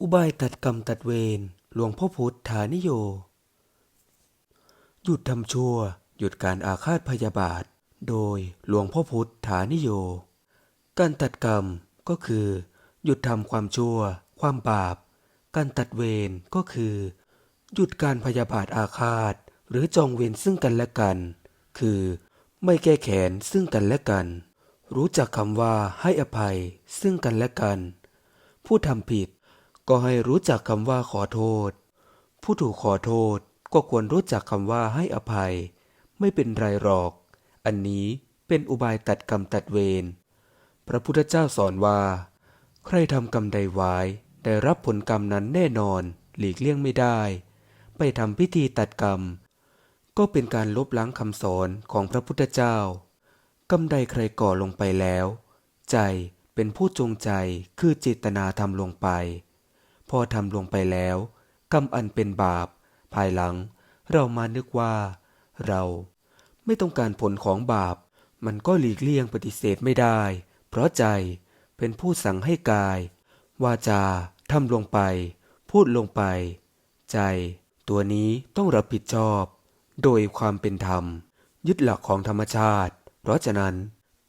อุบายตัดกรรมตัดเวรหลวงพ่อพุทธานิโย หยุดทำชั่ว หยุดการอาฆาตพยาบาท โดยหลวงพ่อพุทธานิโย การตัดกรรมก็คือ หยุดทำความชั่ว ความบาป การตัดเวรก็คือ หยุดการพยาบาทอาฆาต หรือจองเวรซึ่งกันและกัน คือไม่แก้แค้นซึ่งกันและกัน รู้จักคำว่าให้อภัยซึ่งกันและกัน ผู้ทำผิด ก็ให้รู้จักคำว่าขอโทษ ผู้ถูกขอโทษก็ควรรู้จักคำว่าให้อภัย ไม่เป็นไรหรอก อันนี้เป็นอุบายตัดกรรมตัดเวร พระพุทธเจ้าสอนว่า ใครทำกรรมใดไว้ได้รับผลกรรมนั้นแน่นอน หลีกเลี่ยงไม่ได้ ไปทำพิธีตัดกรรม ก็เป็นการลบล้างคำสอนของพระพุทธเจ้ากรรมใดใครก่อลงไปแล้ว ใจเป็นผู้จงใจคือเจตนาทำลงไป พอทำลงไปแล้วกรรมอันเป็นบาป ภายหลัง เรามานึกว่า เราไม่ต้องการผลของบาป มันก็หลีกเลี่ยงปฏิเสธไม่ได้ เพราะใจเป็นผู้สั่งให้กาย วาจาทำลงไป พูดลงไป ใจ ตัวนี้ต้องรับผิดชอบ โดยความเป็นธรรม ยึดหลักของธรรมชาติ เพราะฉะนั้น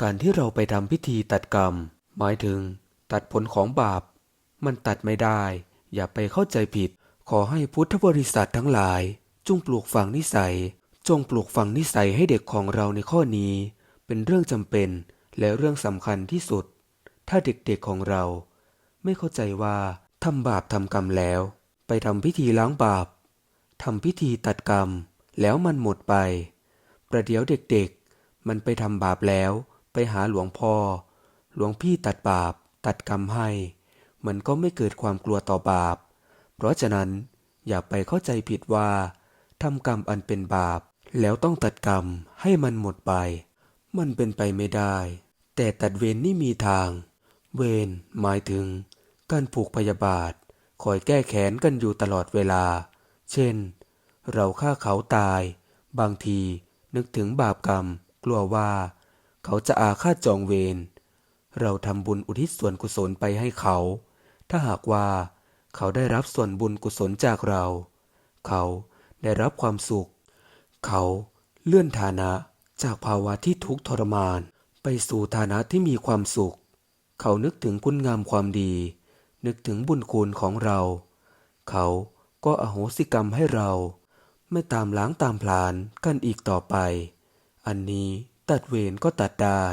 การที่เราไปทำพิธีตัดกรรม หมายถึง ตัดผลของบาป มันตัดไม่ได้ อย่าไปเข้าใจผิด ขอให้พุทธบริษัททั้งหลาย จงปลูกฝังนิสัย จงปลูกฝังนิสัยให้เด็กของเราในข้อนี้ เป็นเรื่องจำเป็นและเรื่องสำคัญที่สุด ถ้าเด็กๆของเรา ไม่เข้าใจว่าทำบาปทำกรรมแล้ว ไปทำพิธีล้างบาปทำพิธีตัดกรรม แล้วมันหมดไป ประเดี๋ยวเด็กๆ มันไปทำบาปแล้ว ไปหาหลวงพ่อ หลวงพี่ตัดบาป ตัดกรรมให้ มันก็ไม่เกิดความกลัวต่อบาป เพราะฉะนั้นอย่าไปเข้าใจผิดว่าทำกรรมอันเป็นบาป แล้วต้องตัดกรรมให้มันหมดไป มันเป็นไปไม่ได้ แต่ตัดเวรนี่มีทาง เวรหมายถึง การผูกพยาบาท คอยแก้แค้นกันอยู่ตลอดเวลา เช่น เราฆ่าเขาตาย บางทีนึกถึงบาปกรรม กลัวว่า เขาจะอาฆาตจองเวรเราทำบุญอุทิศส่วนกุศลไปให้เขา ถ้าหากว่าเขาได้รับส่วนบุญกุศลจากเรา เขาได้รับความสุข เขาเลื่อนฐานะจากภาวะที่ทุกข์ทรมาน ไปสู่ฐานะที่มีความสุข เขานึกถึงคุณงามความดี นึกถึงบุญคุณของเรา เขาก็อโหสิกรรมให้เรา ไม่ตามล้างตามผลาญกันอีกต่อไป อันนี้ตัดเวรก็ตัดได้